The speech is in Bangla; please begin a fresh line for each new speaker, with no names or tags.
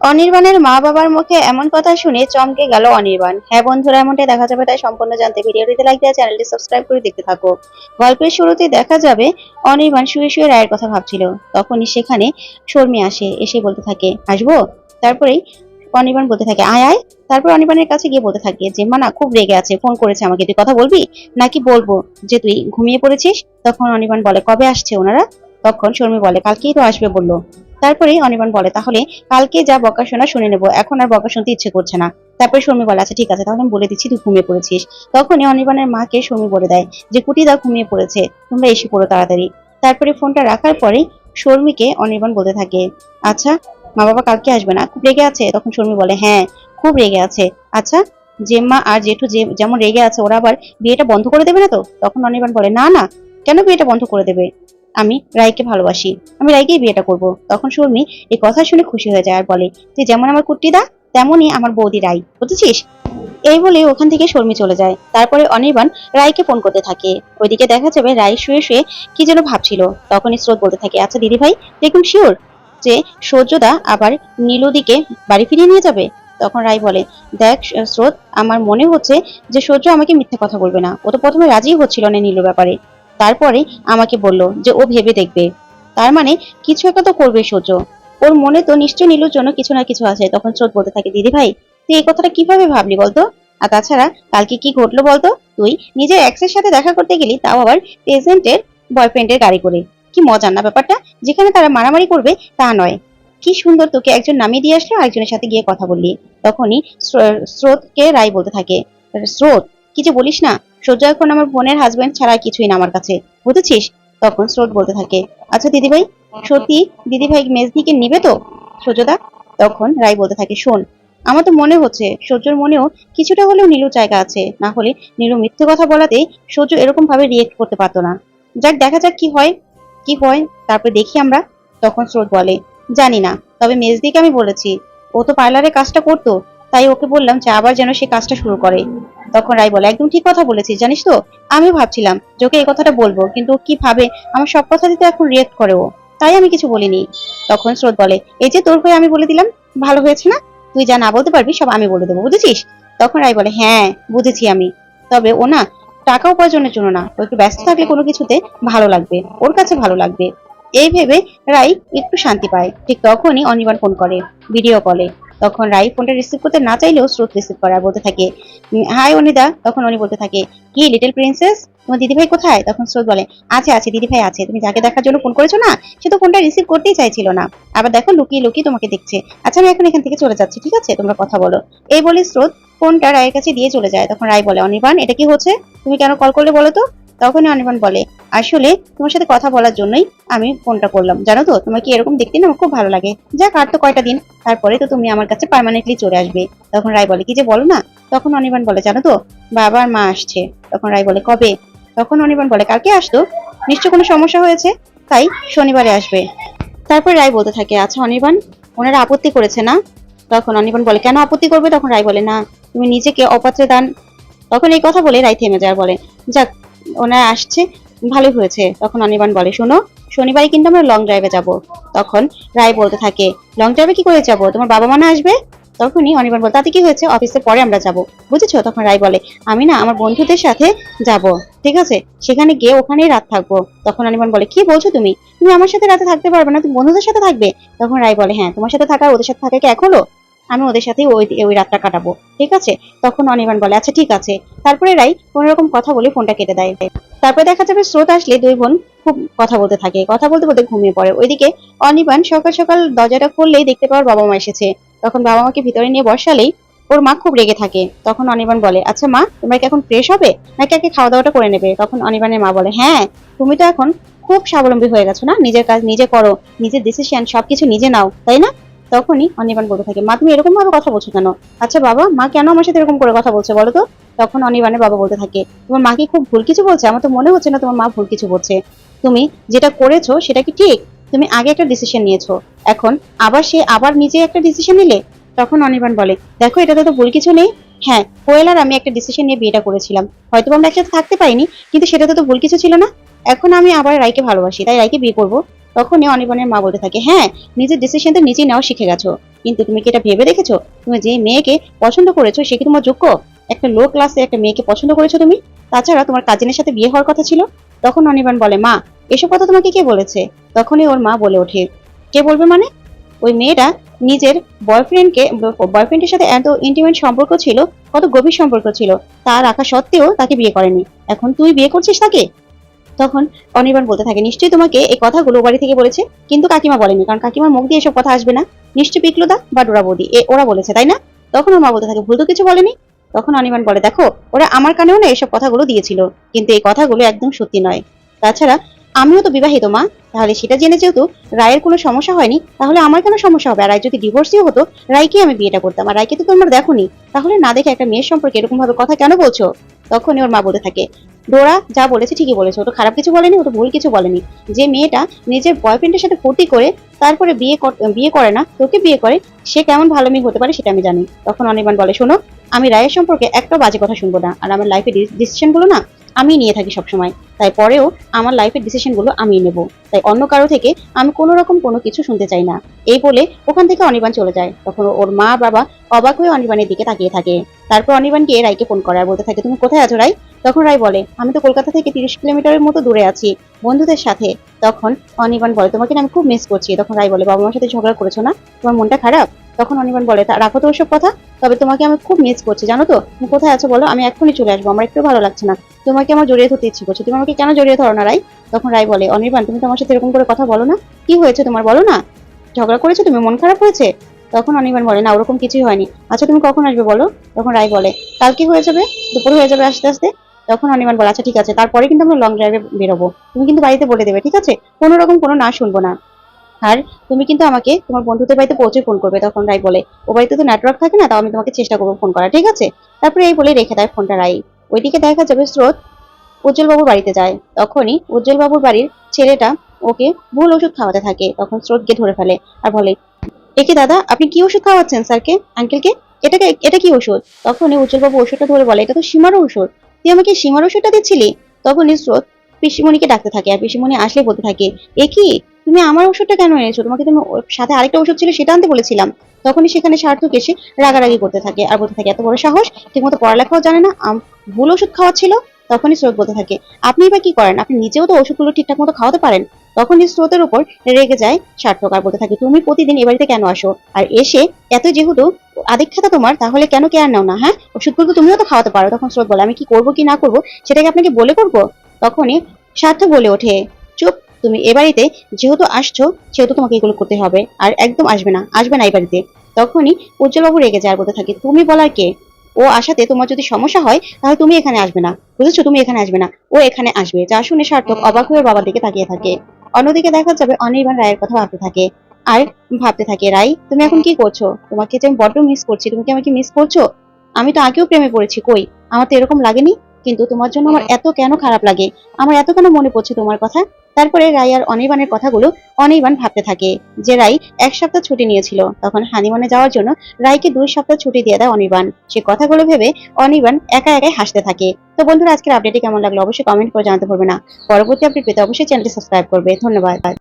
অনির্বাণের মা বাবার মুখে এমন কথা শুনে চমকে গেল অনির্বাণ। হ্যাঁ বন্ধুরা, এমনটাই দেখা যাবে, তাই সম্পূর্ণ জানতে ভিডিওটিতে লাইক দেওয়া চ্যানেলটি সাবস্ক্রাইব করে দেখতে থাকো। গল্পের শুরুতে দেখা যাবে, অনির্বাণ শুয়ে শুয়ে রায়ের কথা ভাবছিল। তখনই সেখানে শর্মি আসে, এসে বলতে থাকে, আসব? তারপরেই অনির্বাণ বলতে থাকে, আয় আয়। তারপর অনির্বাণের কাছে গিয়ে বলতে থাকে, যে, মা না, খুব রেগে আছে ফোন করেছে আমাকে, তুই কথা বলবি? নাকি বলব যে, তুই ঘুমিয়ে পড়েছিস? তখন অনির্বাণ বলে, কবে আসছে ওনারা? তখন শর্মি বলে, কালকেই তো আসবে, বলল। তারপরে অনির্বাণ বলে, তাহলে কালকে যা বকা শোনা শুনে নেব, এখন আর বকা শুনতে ইচ্ছে করছে না। তারপরে শর্মি বলে আচ্ছা ঠিক আছে, তাহলে আমি বলে দিচ্ছি, তুই ঘুমিয়ে পড়েছিস। তখনই অনির্বাণের মাকে শর্মি বলে দেয় যে কুটিদা ঘুমিয়ে পড়েছে, তোমরা এসে পড়ো তাড়াতাড়ি। তারপরে ফোনটা রাখার পরেই শর্মিকে অনির্বাণ বলতে থাকে আচ্ছা মা বাবা কালকে আসবে না? খুব রেগে আছে? তখন শর্মি বলে হ্যাঁ খুব রেগে আছে। আচ্ছা জেম্মা আর জেঠু যে, যেমন রেগে আছে, ওরা আবার বিয়েটা বন্ধ করে দেবে না তো? তখন অনির্বাণ বলে, না না, কেন বিয়েটা বন্ধ করে দেবে? আমি রায়কে ভালোবাসি। আমি রাইকেই বিয়েটা করব। তখন শর্মি এই কথা শুনে খুশি হয়ে যায় আর বলে, তুই যেমন আমার কুট্টিদা তেমনই আমার বৌদি রাই বুঝেছিস? এই বলে ওখান থেকে শর্মি চলে যায়। তারপরে অনির্বাণ রায়কে ফোন করতে থাকে। ওইদিকে দেখা যাবে রায় শুয়ে শুয়ে কি যেন ভাবছিল। তখনই স্রোত বলতে থাকে আচ্ছা দিদি ভাই, দেখুন শিওর যে সূর্যদা আবার নীলুদিকে বাড়ি ফিরিয়ে নিয়ে যাবে? তখন রায় বলে, দেখ স্রোত, আমার মনে হচ্ছে যে সূর্য আমাকে মিথ্যে কথা বলবে না। ও তো প্রথমে রাজি হচ্ছিল না নীলুর ব্যাপারে। তারপরে আমাকে বলল যে ও ভেবে দেখবে। তার মানে কিছু একটা তো করবে সূর্য। ওর মনে তো নিশ্চয়ই নীলুর জন্য কিছু না কিছু আছে। তখন স্রোত বলতে থাকে, দিদি ভাই, তুই এই কথাটা কীভাবে ভাবলি বলতো? আর তাছাড়া কালকে কি ঘটলো বলতো? তুই নিজের এক্সের সাথে দেখা করতে গেলি, তাও আবার প্রেজেন্টের বয়ফ্রেন্ডের গাড়ি করে। কি মজার না ব্যাপারটা? যেখানে তারা মারামারি করবে, তা নয়। কি সুন্দর তোকে একজন নামিয়ে দিয়ে আসলো, আরেকজনের সাথে গিয়ে কথা বললি। তখনই স্রো- স্রোতকে রাই বলতে থাকে, স্রোত কি যে বলিস না, সূর্য এখন আমার বোনের হাজবেন্ড ছাড়া কিছুই না আমার কাছে, বুঝেছিস? তখন স্রোত বলতে থাকে আচ্ছা দিদিভাই, সত্যি দিদিভাই মেজদিকে নিবে তো? সূর্যদা, তখন রাই বলতে থাকে, শোন, আমার তো মনে হচ্ছে সূর্যর মনেও কিছুটা হলেও নীলুর জায়গা আছে, না হলে নীলু মিথ্যে কথা বলাতেই সূর্য এরকম ভাবে রিয়েক্ট করতে পারতো না। যাক, দেখা যাক কি হয় কি হয়, তারপরে দেখি আমরা, তখন স্রোত বলে, জানি না, তবে মেজদিকে আমি বলেছি, ও তো পার্লারে কাজটা করতো, তাই ওকে বললাম যে আবার যেন সে কাজটা শুরু করে। তখন রাই বলে, একদম ঠিক কথা বলেছিস, জানিস তো? আমিও ভাবছিলাম যে এই কথাটা বলব, কিন্তু কি ভাবে? আমার সব কথা দিতে এখন রিয়েক্ট করে ও। তাই আমি কিছু বলিনি। তখন স্রোত বলে, এই যে তোর হয়ে আমি বলে দিলাম, ভালো হয়েছে না? তুই যা না বলতে পারবি, সব আমি বলে দেবো, বুঝেছিস? তখন রাই বলে হ্যাঁ বুঝেছি আমি। তবে ও না, টাকা উপার্জনের জন্য না, ও একটু ব্যস্ত থাকলে কোনো কিছুতে ভালো লাগবে, ওর কাছে ভালো লাগবে। এই ভেবে রাই একটু শান্তি পায়। ঠিক তখনই অনির্বাণ ফোন করে ভিডিও কলে তখন রাই ফোনটা রিসিভ করতে না চাইলেও স্রোত রিসিভ করে বলতে থাকে হাই অনিদা। তখন উনি বলতে থাকে, কি লিটল প্রিন্সেস তোমার দিদিভাই কোথায়? তখন স্রোত বলে, আছে আছে, দিদিভাই আছে। তুমি যাকে দেখার জন্য ফোন করেছ না, সে তো ফোনটা রিসিভ করতেই চাইছিল না। আবার দেখো, লুকিয়ে লুকিয়ে তোমাকে দেখছে। আচ্ছা আমি এখন এখান থেকে চলে যাচ্ছি, ঠিক আছে? তোমরা কথা বলো। এই বলে স্রোত ফোনটা রায়ের কাছে দিয়ে চলে যায়। তখন রায় বলে, অনির্বাণ, এটা কি হচ্ছে? তুমি কেন কল করলে বলো তো? তখনই অনির্বাণ বলে, আসলে তোমার সাথে কথা বলার জন্যই আমি ফোনটা করলাম। জানো তো, তোমার কি এরকম দেখতে না আমার খুব ভালো লাগে? যাক, আর তো কয়টা দিন। তারপরে তো তুমি আমার কাছে পার্মানেন্টলি চলে আসবে। তখন রায় বলে, কি যে বলো না? তখন অনির্বাণ বলে, জানো তো বাবা আর মা আসছে। তখন রায় বলে, কবে? তখন অনির্বাণ বলে, কালকে আসতো। নিশ্চয় কোনো সমস্যা হয়েছে? তাই শনিবারে আসবে। তারপর রায় বলতে থাকে আচ্ছা অনির্বাণ, ওনারা আপত্তি করেছে না? তখন অনির্বাণ বলে, কেন আপত্তি করবে? তখন রায় বলে, না, তুমি নিজেকে অপাত্রে দান। তখন এই কথা বলে রায় থেমে যায়, বলে, যাক ওনারা আসছে, ভালোই হয়েছে। তখন অনির্বাণ বলে, শোনো শনিবারে কিন্তু আমরা লং ড্রাইভে যাব। তখন রায় বলতে থাকে লং ড্রাইভে কি করে যাব? তোমার বাবা মা না আসবে? তখনই অনির্বাণ বলে, তাতে কি হয়েছে? অফিসের পরে আমরা যাব। বুঝেছ? তখন রায় বলে, আমি না আমার বন্ধুদের সাথে যাব, ঠিক আছে? সেখানে গিয়ে ওখানেই রাত থাকব। তখন অনির্বাণ বলে, কি বলছো তুমি? তুমি আমার সাথে রাতে থাকতে পারবে না, তুমি বন্ধুদের সাথে থাকবে? তখন রায় বলে হ্যাঁ তোমার সাথে থাকা, ওদের সাথে থাকা কি হলো আমি ওদের সাথেই ওই ওই রাতটা কাটাবো, ঠিক আছে? তখন অনির্বাণ বলে আচ্ছা ঠিক আছে। তারপরে রাই কোনো রকম কথা বলে ফোনটা কেটে দেয়। তারপরে দেখা যাবে স্রোত আসলে দুই বোন খুব কথা বলতে থাকে। কথা বলতে বলতে ঘুমিয়ে পড়ে। ওইদিকে অনির্বাণ সকাল সকাল দরজাটা খুললেই দেখতে পাওয়ার বাবা মা এসেছে। তখন বাবা মাকে ভিতরে নিয়ে বসালেই ওর মা খুব রেগে থাকে। তখন অনির্বাণ বলে আচ্ছা মা, তোমরা কি এখন ফ্রেশ হবে? নাকি আগে খাওয়া দাওয়াটা করে নেবে? তখন অনির্বাণের মা বলে হ্যাঁ তুমি তো এখন খুব স্বাবলম্বী হয়ে গেছো না? নিজের কাজ নিজে করো, নিজের ডিসিশন সবকিছু নিজে নাও, তাই না? তখনই অনির্বাণ বলতে থাকে, মা, তুমি এরকম ভাবে কথা বলছো কেন? আচ্ছা বাবা, মা কেন আমার সাথে এরকম করে কথা বলছে বলো তো? তখন অনির্বাণের বাবা বলতে থাকে, তোমার মা কি খুব ভুল কিছু বলছে? আমার তো মনে হচ্ছে না তোমার মা ভুল কিছু বলছে। তুমি যেটা করেছ সেটা কি ঠিক? তুমি আগে একটা ডিসিশন নিয়েছো, এখন আবার সে আবার নিজে একটা ডিসিশন নিলে? তখন অনির্বাণ বলে, দেখো, এটাতে তো ভুল কিছু নেই। হ্যাঁ কোয়েল আর আমি একটা ডিসিশন নিয়ে বিয়েটা করেছিলাম। হয়তো আমরা একসাথে থাকতে পারিনি, কিন্তু সেটাতে তো ভুল কিছু ছিল না। এখন আমি আবার রাইকে ভালোবাসি, তাই রাইকে বিয়ে করব। তখনই অনির্বাণের মা বলতে থাকে হ্যাঁ নিজের ডিসিশন তো নিজেই নেওয়া শিখে গেছো। কিন্তু তুমি কি এটা ভেবে দেখেছ? তুমি যে মেয়েকে পছন্দ করেছ সে কি তোমার যোগ্য? একটা লো ক্লাসে একটা মেয়েকে পছন্দ করেছ তুমি? তাছাড়া তোমার কাজিনের সাথে বিয়ে হওয়ার কথা ছিল? তখন অনির্বাণ বলে, মা, এসব কথা তোমাকে কে বলেছে? তখনই ওর মা বলে ওঠে, কে বলবে মানে? ওই মেয়েটা নিজের বয়ফ্রেন্ডকে বয়ফ্রেন্ডের সাথে এত ইন্টিমেট সম্পর্ক ছিল, কত গভীর সম্পর্ক ছিল তা রাখা সত্ত্বেও তাকে বিয়ে করেনি। এখন তুই বিয়ে করছিস তাকে? তখন অনির্বাণ বলতে থাকে, নিশ্চয়ই তোমাকে এই কথাগুলো বাড়ি থেকে বলেছে, কিন্তু কাকিমা বলেনি, কারণ কাকিমার মুখ দিয়ে এসব কথা আসবে না। নিশ্চয়ই পিকলুদা বা ডোরা বৌদি এ ওরা বলেছে, তাই না? তখন ওর মা বলতে থাকে, ভুল তো কিছু বলেনি? তখন অনির্বাণ বলে, দেখো, ওরা আমার কানেও না এসব কথাগুলো দিয়েছিল, কিন্তু এই কথাগুলো একদম সত্যি নয়। তাছাড়া আমিও তো বিবাহিত মা, তাহলে সেটা জেনে যেহেতু রায়ের কোনো সমস্যা হয়নি, তাহলে আমার কেন সমস্যা হবে? আর রায় যদি ডিভোর্সই হতো রায়কে আমি বিয়েটা করতাম, আর রায়কে তো তোমরা দেখোনি। তাহলে না দেখে একটা মেয়ের সম্পর্কে এরকম ভাবে কথা কেন বলছো? তখনই ওর মা বলতে থাকে ডোরা যা বলেছে ঠিকই বলেছে। ও তো খারাপ কিছু বলেনি, ও তো ভুল কিছু বলেনি। যে মেয়েটা নিজের বয়ফ্রেন্ডের সাথে ফুর্তি করে তারপরে বিয়ে বিয়ে করে না, তোকে বিয়ে করে, সে কেমন ভালো মেয়ে হতে পারে সেটা আমি জানি। তখন অনির্বাণ বলে, শোনো, আমি রায়ের সম্পর্কে একটা বাজে কথা শুনব না, আর আমার লাইফের ডিসিশনগুলো না আমি নিয়ে থাকি সবসময়। তাই পরেও আমার লাইফের ডিসিশনগুলো আমি নেব। তাই অন্য কারও থেকে আমি কোনো রকম কোনো কিছু শুনতে চাই না। এই বলে ওখান থেকে অনির্বাণ চলে যায়। তখন ওর মা বাবা অবাক হয়ে অনির্বাণের দিকে তাকিয়ে থাকে। তারপর গিয়ে রায়কে ফোন করে আর বলতে থাকে, তুমি কোথায় আছো রাই তখন রায় বলে, আমি তো কলকাতা থেকে তিরিশ কিলোমিটারের মতো দূরে আছি, বন্ধুদের সাথে। তখন অনির্বাণ বলে, তোমাকে আমি খুব মিস করছি। তখন রায় বলে, বাবা মার সাথে ঝগড়া করেছ না? তোমার মনটা খারাপ? তখন অনির্বাণ বলে, "তা রাখো তো ওসব কথা, তবে তোমাকে আমি খুব মিস করছি, জানো তো? তুমি কোথায় আছো বলো, আমি এক্ষুনি চলে আসব, আমার একটু ভালো লাগছে না। তোমাকে আমার জড়িয়ে ধরতে ইচ্ছে করছে, তুমি আমাকে কেন জড়িয়ে ধরো না রাই তখন রাই বলে, অনির্বাণ, তুমি তো আমার সাথে এরকম করে কথা বলো না। কি হয়েছে তোমার, বলো না? ঝগড়া করেছ তুমি, মন খারাপ হয়েছে? তখন অনির্বাণ বলে, না, ওরকম কিছুই হয়নি। আচ্ছা তুমি কখন আসবে বলো? তখন রাই বলে কালকে হয়ে যাবে? দুপুর হয়ে যাবে আস্তে আস্তে? তখন অনির্বাণ বলে আচ্ছা ঠিক আছে, তারপরে কিন্তু আমরা লং ড্রাইভে বেরোবো। তুমি কিন্তু বাড়িতে বলে দেবে, ঠিক আছে? কোনো রকম কোনো না শুনব না। আর তুমি কিন্তু আমাকে, তোমার বন্ধুদের বাড়িতে পৌঁছে ফোন করবে। তখন রাই বলে, ও বাড়িতে তো নেটওয়ার্ক থাকে না, তাও আমি তোমাকে চেষ্টা করব ফোন করা ঠিক আছে? তারপরে এই বলে রেখে দেয় ফোনটা রাই। ওইদিকে দেখা যাবে স্রোত উজ্জ্বল বাবুর বাড়িতে যায়। তখনই উজ্জ্বল বাবুর বাড়ির ছেলেটা ওকে ভুল ওষুধ খাওয়াতে থাকে। তখন স্রোত গিয়ে ধরে ফেলে আর বলে, একে দাদা, আপনি কি ওষুধ খাওয়াচ্ছেন, স্যারকে আঙ্কেলকে এটাকে এটা কি ওষুধ? তখনই উজ্জ্বল বাবু ওষুধটা ধরে বলে, এটা তো সীমারও ওষুধ। তুই আমাকে সীমার ওষুধটা দিচ্ছিলি? তখনই স্রোত পিসিমণিকে ডাকতে থাকে আর পিসিমণি আসলে বলতে থাকে, এ কি? তুমি আমার ওষুধটা কেন এনেছো? তোমাকে তুমি সাথে আরেকটা ওষুধ ছিল সেটা আনতে বলেছিলাম। তখনই সেখানে সার্থক এসে রাগারাগি করতে থাকে আর বলতে থাকে, এত বড় সাহস? ঠিক মতো পড়ালেখাও জানে না ভুল ওষুধ খাওয়া ছিল তখনই স্রোত বলতে থাকে, আপনি এবার কি করেন? আপনি নিজেও তো ওষুধগুলো ঠিকঠাক মতো খাওয়াতে পারেন? তখনই স্রোতের উপর রেগে যায় সার্থক আর বলতে থাকে, তুমি প্রতিদিন এ বাড়িতে কেন আসো? আর এসে এত যেহেতু আদিক্ষাতা তোমার, তাহলে কেন কেয়ার নাও না হ্যাঁ? ওষুধগুলো তো তুমিও তো খাওয়াতে পারো। তখন স্রোত বলে, আমি কি করব কি না করব? সেটাকে আপনাকে বলে করব? তখনই সার্থক বলে ওঠে, চুপ, তুমি এ বাড়িতে যেহেতু আসছো, সেহেতু তোমাকে এগুলো করতে হবে, আর একদম আসবে না আসবে না এই বাড়িতে। তখনই উজ্জ্বলবাবু রেগে যায় বলতে থাকে, তুমি বলার কে? ও আসাতে তোমার যদি সমস্যা হয়, তাহলে তুমি এখানে আসবে না, বুঝেছ? তুমি এখানে আসবে না, ও এখানে আসবে। যা শুনে সার্থক অবাক হয়ে বাবার দিকে তাকিয়ে থাকে। অন্যদিকে দেখা যাবে অনির্বাণ রায়ের কথা ভাবতে থাকে। আর ভাবতে থাকে রাই তুমি এখন কি করছ? তোমাকে যে আমি বড্ড মিস করছি তুমি কি আমাকে মিস করছ? আমি তো আগেও প্রেমে পড়েছি কই? আমার তো এরকম লাগেনি? কিন্তু তোমার জন্য আমার এত কেন খারাপ লাগে? আমার এত কেন মনে পড়ছে তোমার কথা? তারপরে রাই আর অনির্বাণের কথাগুলো অনির্বাণ ভাবতে থাকে যে রাই এক সপ্তাহ ছুটি নিয়েছিল। তখন হানিমনে যাওয়ার জন্য রাইকে দুই সপ্তাহ ছুটি দিয়ে দেয় অনির্বাণ। সে কথাগুলো ভেবে অনির্বাণ একা একাই হাসতে থাকে। তো বন্ধুরা, আজকের আপডেটটি কেমন লাগল অবশ্যই কমেন্ট করে জানাতে পারবে না। পরবর্তী আপডেট পেতে অবশ্যই চ্যানেলটি সাবস্ক্রাইব করবে। ধন্যবাদ।